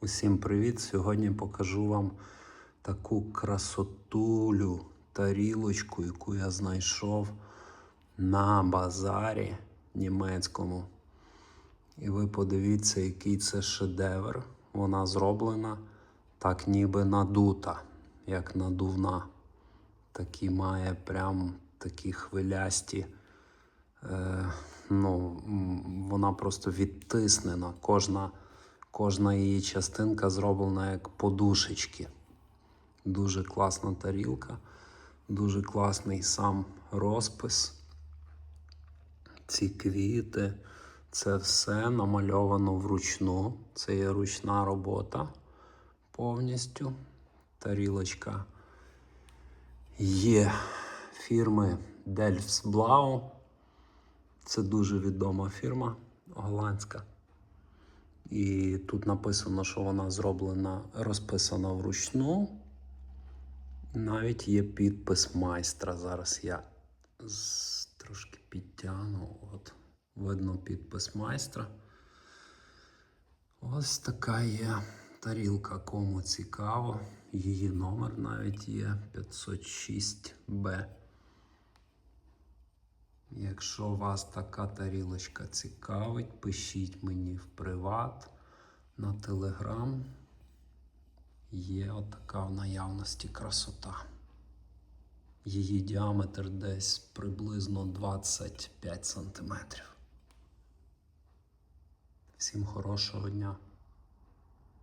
Усім привіт! Сьогодні покажу вам таку красотулю, тарілочку, яку я знайшов на базарі німецькому. І ви подивіться, який це шедевр. Вона зроблена так, ніби надута, як надувна. Такі має прям такі хвилясті. Е, ну, вона просто відтиснена. Кожна, кожна її частинка зроблена як подушечки. Дуже класна тарілка, дуже класний сам розпис. Ці квіти, це все намальовано вручну. Це є ручна робота повністю. Тарілочка є фірми Delfsblau. Це дуже відома фірма голландська. І тут написано, що вона зроблена, розписана вручну. Навіть є підпис майстра. Зараз я трошки підтягну. От, видно підпис майстра. Ось така є тарілка, кому цікаво. Її номер навіть є 506Б. Якщо вас така тарілочка цікавить, пишіть мені в приват на телеграм. Є отака в наявності красота. Її діаметр десь приблизно 25 см. Всім хорошого дня!